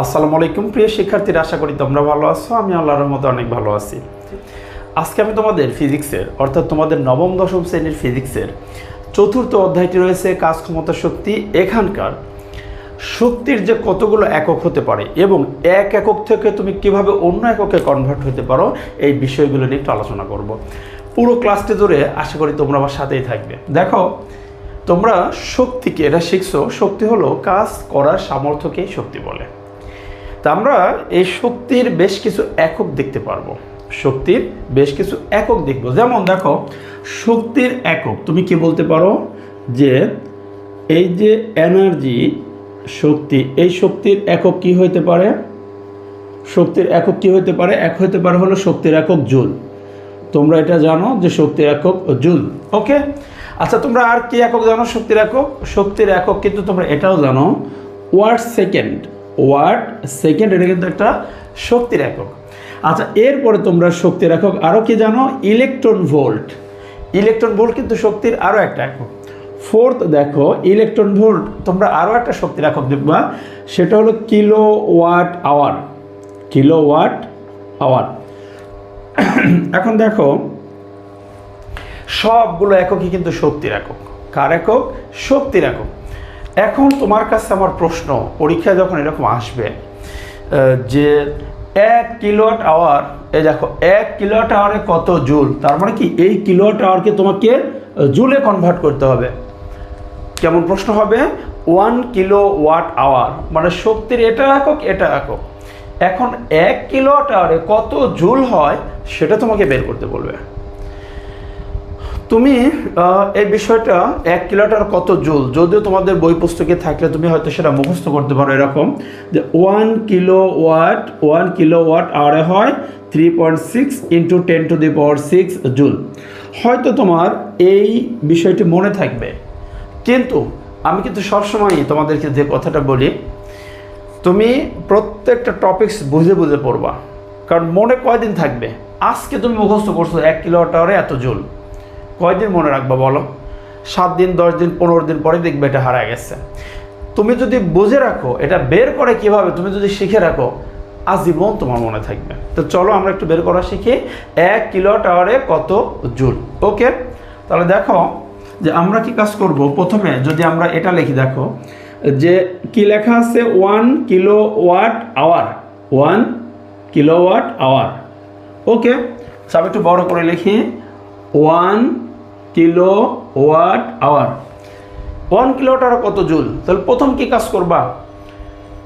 আসসালামু আলাইকুম, প্রিয় শিক্ষার্থীরা, আশা করি তোমরা ভালো আছো। আমি আল্লাহর মতো অনেক ভালো আছি। আজকে আমি তোমাদের ফিজিক্সের, অর্থাৎ তোমাদের নবম, দশম শ্রেণির ফিজিক্সের চতুর্থ অধ্যায়টি রয়েছে, কাজ ক্ষমতা শক্তি এখানকার। শক্তির যে কতগুলো একক হতে পারে এবং এক একক থেকে তুমি কীভাবে অন্য এককে কনভার্ট হতে পারো, এই বিষয়গুলো নিয়ে একটু আলোচনা করব। পুরো ক্লাসটি ধরে আশা করি তোমরা আমার সাথেই থাকবে। দেখো, তোমরা শক্তিকে, এটা শিখছো, শক্তি হলো কাজ করার সামর্থ্যকেই শক্তি বলে। তা আমরা এই শক্তির বেশ কিছু একক দেখতে পারব। শক্তির বেশ কিছু একক দেখব। যেমন দেখো, শক্তির একক, তুমি কি বলতে পারো? যে এই যে এনার্জি শক্তি, এই শক্তির একক কি হইতে পারে? শক্তির একক কি হইতে পারে? এক হইতে পারে হলো শক্তির একক জুল। তোমরা এটা জানো যে শক্তির একক জুল। ওকে? আচ্ছা তোমরা আর কি একক জানো শক্তির একক? শক্তির একক কিন্তু তোমরা এটাও জানো, ওয়াট সেকেন্ড। ওয়াট সেকেন্ড, এটা কিন্তু একটা শক্তির একক আচ্ছা এরপরে তোমরা শক্তির একক আরও কি জানো? Electron volt. ইলেকট্রন ভোল্ট কিন্তু শক্তির আরও একটা একক। ফোর্থ, দেখো, ইলেকট্রন ভোল্ট, তোমরা আরও একটা শক্তির একক দেখবা, সেটা হলো kilo watt hour. Kilo watt hour. এখন দেখো, সবগুলো এককই কিন্তু শক্তির একক কার একক? শক্তির একক এখন তোমার কাছে আমার প্রশ্ন, পরীক্ষায় যখন এরকম আসবে যে এক কিলোয়াট আওয়ার এই দেখো, এক কিলোয়াট আওয়ারে কত জুল? তার মানে কি এই কিলোয়াট আওয়ারকে তোমাকে জুলে কনভার্ট করতে হবে। কেমন প্রশ্ন হবে? ওয়ান কিলো ওয়াট আওয়ার মানে শক্তির এটা একক এটা একক। এখন এক কিলোয়াট আওয়ারে কত জুল হয়, সেটা তোমাকে বের করতে বলবে। তুমি এই বিষয়টা এক কিলোটার কত জুল? যদিও তোমাদের বই পুস্তকে থাকলে তুমি হয়তো সেটা মুখস্থ করতে পারো এরকম। যে one kilo watt one kilo watt আওয়ারে হয় three point six into ten to the power six joule হয়তো তোমার এই বিষয়টি মনে থাকবে। কিন্তু আমি কিন্তু সবসময়ই তোমাদেরকে যে কথাটা বলি, তুমি প্রত্যেকটা টপিকস বুঝে বুঝে পড়বা। কারণ মনে কয়দিন থাকবে? আজকে তুমি মুখস্থ করছ এক কিলোওয়াট আওয়ারে এত জুল। কয়দিন মনে রাখবা বলো? সাত দিন, দশ দিন, পনেরো দিন পরে দেখবে এটা হারা গেছে। তুমি যদি বুঝে রাখো, এটা বের করে কীভাবে, তুমি যদি শিখে রাখো, আজীবন তোমার মনে থাকবে। তো চলো আমরা একটু বের করা শিখি। এক কিলো টাওয়ারে কত জুল? ওকে? তাহলে দেখো যে আমরা কি কাজ করব? প্রথমে যদি আমরা এটা লিখি, দেখো, যে কি লেখা আছে? One kilo watt hour. One kilo watt hour. Okay? সব একটু বড় করে লিখি। One kilo watt hour. One hour কত জুল? তাহলে প্রথম কি কাজ করবা?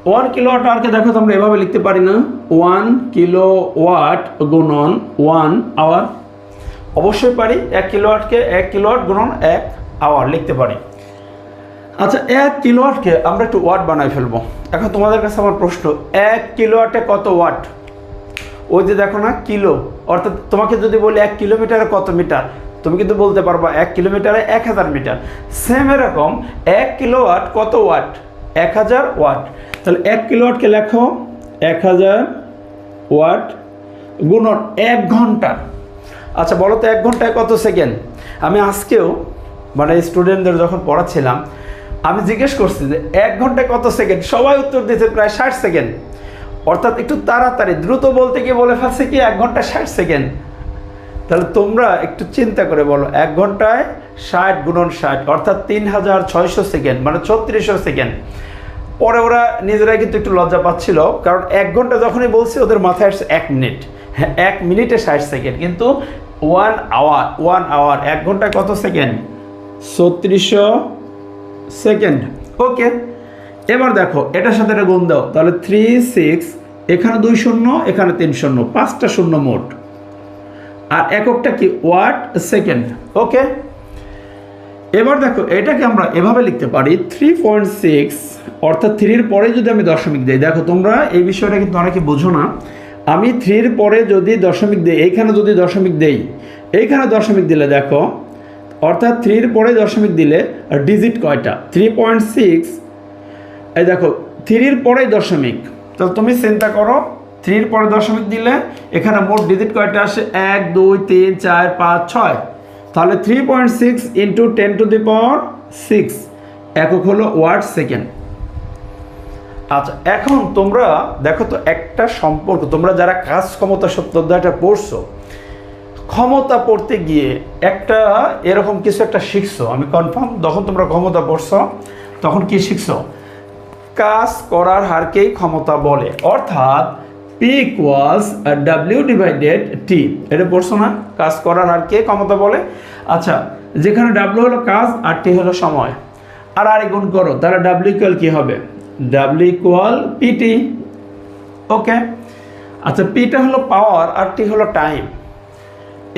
ওয়ান কিলোওয়াট আওয়ারকে দেখো তো আমরা এভাবে লিখতে পারি না। ওয়ান কিলো ওয়াট গুণন ওয়ান আওয়ার। অবশ্যই পারি, এক কিলোওয়াটকে এক কিলোওয়াট গুণন এক আওয়ার লিখতে পারি। আচ্ছা এক কিলোওয়াটকে আমরা একটু ওয়াট বানাই ফেলব। এখন তোমাদের কাছে আমার প্রশ্ন, এক কিলোওয়াটে কত ওয়াট? ওই যে দেখো না, কিলো। অর্থাৎ তোমাকে যদি বলি এক কিলোমিটারে কত মিটার? তুমি কিন্তু বলতে পারবা এক কিলোমিটারে এক হাজার মিটার। সেম এরকম, এক কিলোওয়াট কত ওয়াট? এক হাজার ওয়াট। তাহলে এক কিলোওয়াটকে লেখো? এক হাজার ওয়াট গুণন এক ঘণ্টা। আচ্ছা বলো তো এক ঘন্টায় কত সেকেন্ড? আমি আজকেও মানে স্টুডেন্টদের যখন পড়াচ্ছিলাম, আমি জিজ্ঞেস করছি যে এক ঘন্টায় কত সেকেন্ড? সবাই উত্তর দিয়েছে প্রায় ষাট সেকেন্ড। অর্থাৎ একটু তাড়াতাড়ি, দ্রুত বলতে গিয়ে বলে ফেলছে কি এক ঘণ্টা ষাট সেকেন্ড। তাহলে তোমরা একটু চিন্তা করে বলো, এক ঘন্টায় ষাট গুণন ষাট, অর্থাৎ তিন হাজার ছয়শো সেকেন্ড মানে ছত্রিশশো সেকেন্ড। পরে ওরা নিজেরাই কিন্তু একটু লজ্জা পাচ্ছিল, কারণ এক ঘণ্টা যখনই বলছে, ওদের মাথায় আসছে এক মিনিট। হ্যাঁ এক মিনিটে ষাট সেকেন্ড, কিন্তু ওয়ান আওয়ার ওয়ান আওয়ার এক ঘন্টায় কত সেকেন্ড? ছত্রিশশো সেকেন্ড। ওকে, এবার দেখো, এটার সাথে এটা গুণ দাও, তাহলে থ্রি সিক্স এখানে দুই শূন্য, এখানে তিন শূন্য, পাঁচটা শূন্য মোট। আর এককটা কি? Watt second. ওকে? এবার দেখো, এটাকে আমরা এভাবে লিখতে পারি থ্রি পয়েন্ট সিক্স অর্থাৎ থ্রির পরে যদি আমি দশমিক দিই, দেখো তোমরা এই বিষয়টা কিন্তু অনেকে বোঝো না। আমি থ্রির পরে যদি দশমিক দিই, এইখানে যদি দশমিক দেই, এইখানে দশমিক দিলে দেখো, অর্থাৎ থ্রির পরে দশমিক দিলে ডিজিট কয়টা? থ্রি পয়েন্ট সিক্স এই দেখো থ্রির পরেই দশমিক। তো তুমি চিন্তা করো থ্রির পরে দশমিক দিলে এখানে মোট ডিজিট কয়টা আসে? এক, দুই, তিন, চার, পাঁচ, ছয়। তাহলে three point six into ten to the power six একক হলো ওয়াট সেকেন্ড। আচ্ছা এখন তোমরা দেখো তো একটা সম্পর্ক, তোমরা যারা কাজ ক্ষমতা অধ্যায়টা পড়ছো, ক্ষমতা পড়তে গিয়ে একটা এরকম কিছু একটা শিখছো। আমি কনফার্ম যখন তোমরা ক্ষমতা পড়ছো, তখন কি শিখছো? কাজ করার হারকেই ক্ষমতা বলে। অর্থাৎ P equals W divided T এটা পড়ছো না? কাজ করার হারকে ক্ষমতা বলে? আচ্ছা যেখানে ডাব্লিউ হলো কাজ আর টি হলো সময়। আর আরেক গুণ করো, তাহলে ডাব্লিউ ইকুয়াল কী হবে? ডাব্লিউ ইকুয়াল পিটি ওকে আচ্ছা পিটা হলো পাওয়ার আর টি হলো টাইম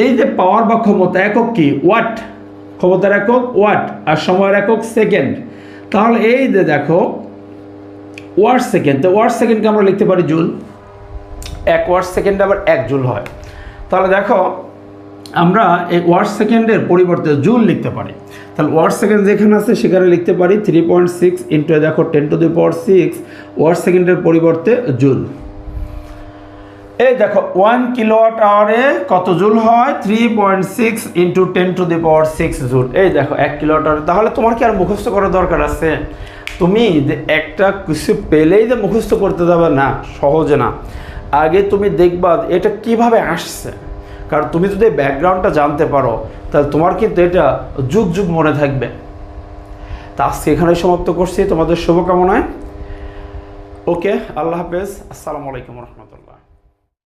এই যে পাওয়ার বা ক্ষমতা একক কি? ওয়াট ক্ষমতার একক ওয়াট আর সময়ের একক সেকেন্ড তাহলে এই যে দেখো ওয়াট সেকেন্ড তো ওয়াট সেকেন্ডকে আমরা লিখতে পারি জুল। এক ওয়াট সেকেন্ড আবার এক জুল হয়। তাহলে দেখো, আমরা এই ওয়াট সেকেন্ডের পরিবর্তে জুল লিখতে পারি। তাহলে ওয়াট সেকেন্ড যেখানে আছে সেখানে লিখতে পারি থ্রি পয়েন্ট সিক্স ইন্টু দেখো ten to the power six watt সেকেন্ডের পরিবর্তে জুল। এই দেখো ওয়ান কিলোওয়াট আওয়ারে কত জুল হয়? Three point six into ten to the power six joule. এই দেখো, এক কিলোওয়াট আওয়ার তাহলে তোমার কি আর মুখস্থ করার দরকার আছে? তুমি একটা কিছু পেলেই যে মুখস্থ করতে যাবে না, সহজে না। আগে তুমি দেখবা এটা কীভাবে আসছে। কারণ তুমি যদি ব্যাকগ্রাউন্ডটা জানতে পারো, তাহলে তোমার কিন্তু এটা যুগ যুগ মনে থাকবে। তা আজকে এখানে সমাপ্ত করছি। তোমাদের শুভকামনায়। ওকে, আল্লাহ হাফেজ। আসসালামু আলাইকুম রহমতুল্লাহ।